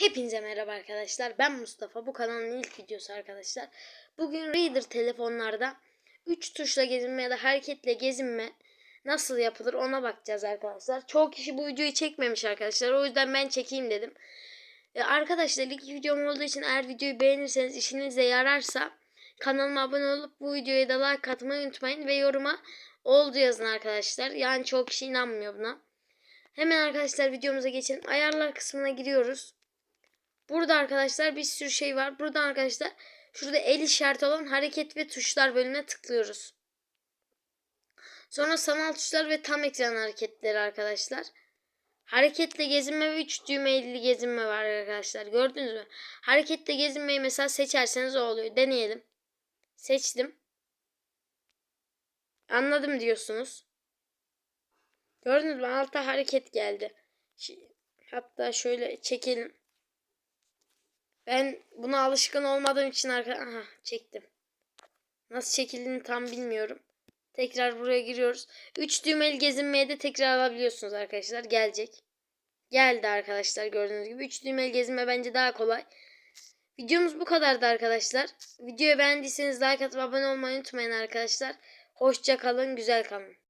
Hepinize merhaba arkadaşlar. Ben Mustafa. Bu kanalın ilk videosu arkadaşlar. Bugün Reader telefonlarda 3 tuşla gezinme ya da hareketle gezinme nasıl yapılır ona bakacağız arkadaşlar. Çoğu kişi bu videoyu çekmemiş arkadaşlar. O yüzden ben çekeyim dedim. E, arkadaşlar ilk videom olduğu için eğer videoyu beğenirseniz işinize yararsa kanalıma abone olup bu videoya da like atmayı unutmayın ve yoruma oldu yazın arkadaşlar. Yani çoğu kişi inanmıyor buna. Hemen arkadaşlar videomuza geçelim. Ayarlar kısmına giriyoruz. Burada arkadaşlar bir sürü şey var. Burada arkadaşlar şurada el işareti olan hareket ve tuşlar bölümüne tıklıyoruz. Sonra sanal tuşlar ve tam ekran hareketleri arkadaşlar. Hareketle gezinme ve 3 düğmeli gezinme var arkadaşlar. Gördünüz mü? Hareketle gezinmeyi mesela seçerseniz o oluyor. Deneyelim. Seçtim. Anladım diyorsunuz. Gördünüz mü? Altta hareket geldi. Hatta şöyle çekelim. Ben buna alışkın olmadığım için arka Aha, çektim. Nasıl çekildiğini tam bilmiyorum. Tekrar buraya giriyoruz. 3 düğmeli gezinmeye de tekrar alabiliyorsunuz arkadaşlar. Gelecek. Geldi arkadaşlar gördüğünüz gibi. 3 düğmeli gezinme bence daha kolay. Videomuz bu kadardı arkadaşlar. Videoyu beğendiyseniz like atıp abone olmayı unutmayın arkadaşlar. Hoşça kalın, güzel kalın.